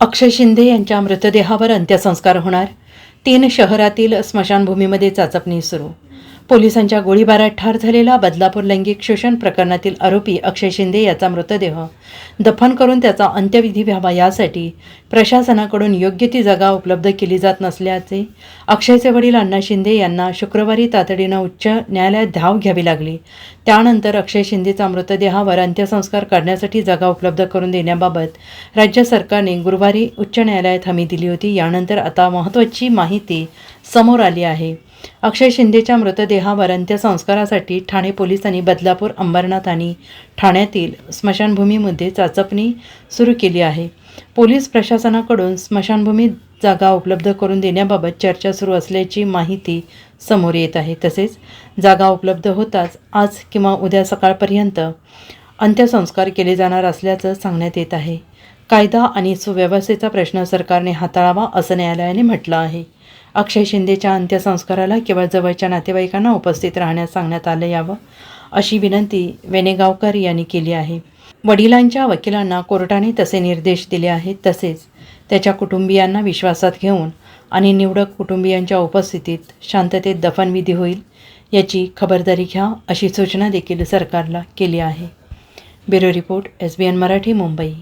अक्षय शिंदे यांच्या मृतदेहावर अंत्यसंस्कार होणार. तीन शहरातील स्मशानभूमीमध्ये चाचपणी सुरू. पोलिसांच्या गोळीबारात ठार झालेला बदलापूर लैंगिक शोषण प्रकरणातील आरोपी अक्षय शिंदे याचा मृतदेह दफन करून त्याचा अंत्यविधी व्हावा यासाठी प्रशासनाकडून योग्य ती जागा उपलब्ध केली जात नसल्याचे अक्षयचे वडील अण्णा शिंदे यांना शुक्रवारी तातडीनं उच्च न्यायालयात धाव घ्यावी लागली. त्यानंतर अक्षय शिंदेचा मृतदेहावर अंत्यसंस्कार करण्यासाठी जागा उपलब्ध करून देण्याबाबत राज्य सरकारने गुरुवारी उच्च न्यायालयात हमी दिली होती. यानंतर आता महत्त्वाची माहिती समोर आली आहे. अक्षय शिंदेच्या मृतदेहावर अंत्यसंस्कारासाठी ठाणे पोलिसांनी बदलापूर अंबरनाथ आणि ठाण्यातील स्मशानभूमीमध्ये चाचपणी सुरू केली आहे. पोलीस प्रशासनाकडून स्मशानभूमीत जागा उपलब्ध करून देण्याबाबत चर्चा सुरू असल्याची माहिती समोर येत आहे. तसेच जागा उपलब्ध होताच आज किंवा उद्या सकाळपर्यंत अंत्यसंस्कार केले जाणार असल्याचं सांगण्यात येत आहे. कायदा आणि सुव्यवस्थेचा प्रश्न सरकारने हाताळावा असं न्यायालयाने म्हटलं आहे. अक्षय शिंदेच्या अंत्यसंस्काराला केवळ जवळच्या नातेवाईकांना उपस्थित राहण्यास सांगण्यात आलं यावं अशी विनंती वेनेगावकर यांनी केली आहे. वडिलांच्या वकिलांना कोर्टाने तसे निर्देश दिले आहेत तसेच त्याच्या कुटुंबियांना विश्वासात घेऊन आणि निवडक कुटुंबियांच्या उपस्थितीत शांततेत दफनविधी होईल याची खबरदारी घ्या अशी सूचना देखील सरकारला केली आहे. Bureau report S B N Marathi Mumbai.